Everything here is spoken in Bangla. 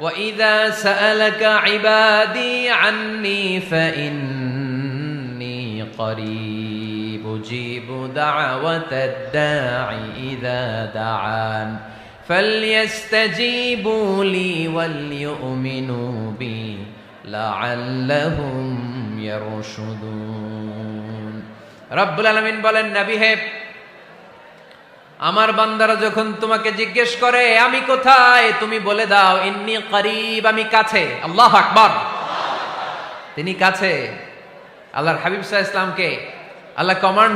وَإِذَا سَأَلَكَ عِبَادِي عَنِّي فَإِنِّي قَرِيبٌ أُجِيبُ دَعْوَةَ الدَّاعِ إِذَا دَعَانِ فَلْيَسْتَجِيبُوا لِي وَلْيُؤْمِنُوا بِي لَعَلَّهُمْ يَرْشُدُونَ রব্বুল আলামিন বলেন নবী হে আমার বান্দারা যখন তোমাকে জিজ্ঞেস করে, আমি কোথায়? তুমি বলে দাও, ইন্নি করিব, আমি কাছে। আল্লাহ আকবর। তিনি কাছে। আল্লাহর হাবিব সাহা ইসলামকে আল্লাহ কমান্ড